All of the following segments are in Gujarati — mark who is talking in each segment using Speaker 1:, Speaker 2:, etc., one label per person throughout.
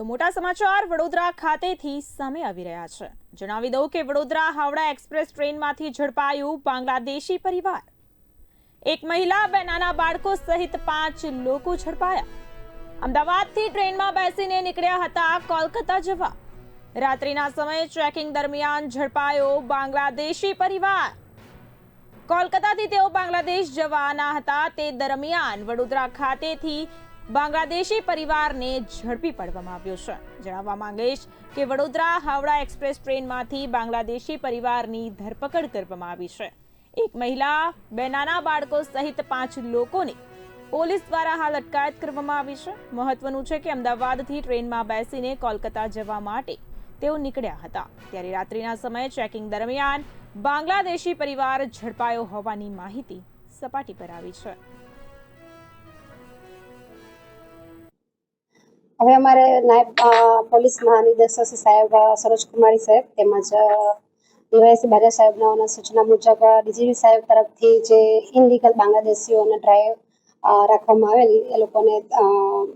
Speaker 1: તો મોટા સમાચાર, વડોદરા ખાતેથી સામે આવી રહ્યા છે. જણાવી દઉં કે વડોદરા હાવડા એક્સપ્રેસ ટ્રેનમાંથી ઝડપાયું બાંગ્લાદેશી પરિવાર. એક મહિલા, બે નાના બાળકો સહિત પાંચ લોકો ઝડપાયા. અમદાવાદથી ટ્રેનમાં બેસીને નીકળ્યા હતા કોલકાતા જવા. રાત્રિના સમયે ટ્રેકિંગ દરમિયાન ઝડપાયો બાંગ્લાદેશી પરિવાર. કોલકાતાથી તેઓ બાંગ્લાદેશ જવાના હતા. તે દરમિયાન વડોદરા ખાતેથી બાંગ્લાદેશી પરિવારને ઝડપી પાડવામાં આવ્યો છે. જણાવવા માંગીશ કે વડોદરા હાવડા એક્સપ્રેસ ટ્રેનમાંથી બાંગ્લાદેશી પરિવારની ધરપકડ કરવામાં આવી છે. એક મહિલા, બે નાના બાળકો સહિત પાંચ લોકોને પોલીસ દ્વારા હાલ અટકાયત કરવામાં આવી છે. મહત્વનું છે કે અમદાવાદથી ટ્રેનમાં બેસીને કોલકાતા જવા માટે તેઓ નીકળ્યા હતા. ત્યારે રાત્રિના સમયે ચેકિંગ દરમિયાન બાંગ્લાદેશી પરિવાર ઝડપાયો હોવાની માહિતી સપાટી પર આવી છે.
Speaker 2: હવે અમારે નાયબ પોલીસ મહાનિદેશક સાહેબ સરોજકુમારી સરોજ કુમારી સાહેબ તેમજ ડીવાયસી બાજા સાહેબના સૂચના મુજબ ડીજીપી સાહેબ તરફથી જે ઇનલીગલ બાંગ્લાદેશીઓને ડ્રાઈવ રાખવામાં આવેલી, એ લોકોને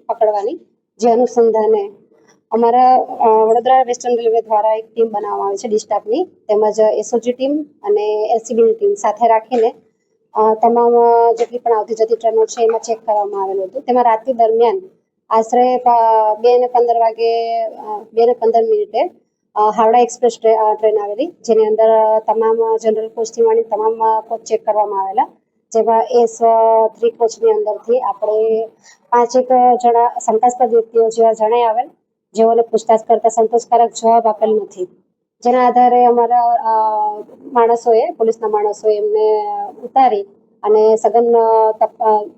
Speaker 2: પકડવાની જે અનુસંધાને અમારા વડોદરા વેસ્ટર્ન રેલવે દ્વારા એક ટીમ બનાવવામાં આવી છે ડિસ્ટાફની તેમજ એસઓજી ટીમ અને એલસીબીની ટીમ સાથે રાખીને તમામ જેટલી પણ આવતી જતી ટ્રેનો છે, એમાં ચેક કરવામાં આવેલું હતું. તેમાં રાત્રિ દરમિયાન આશરે બે ને પંદર વાગે બે ને પંદર મિનિટે હાવડા એક્સપ્રેસ ટ્રેન આવેલી, જેની અંદર તમામ જનરલ કોચથી માંડી તમામ કોચ ચેક કરવામાં આવેલા. જેમાં એસ થ્રી કોચની અંદરથી આપણે પાંચેક જણા શંકાસ્પદ વ્યક્તિઓ જેવા જણાઈ આવેલ, જેઓને પૂછતાછ કરતા સંતોષકારક જવાબ આપેલ નથી. જેના આધારે અમારા માણસોએ, પોલીસના માણસોએ એમને ઉતારી અને સઘન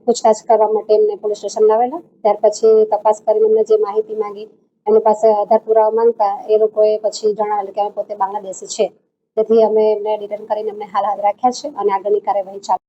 Speaker 2: પૂછતાછ કરવા માટે એમને પોલીસ સ્ટેશન લાવેલા ત્યાર પછી તપાસ કરીને એમને જે માહિતી માંગી, એની પાસે આધાર પુરાવા માંગતા, એ લોકોએ પછી જણાવેલું કે અમે પોતે બાંગ્લાદેશી છે. તેથી અમે એમને ડિટેન કરીને એમને હાલ હાથ રાખ્યા છે અને આગળની કાર્યવાહી ચાલુ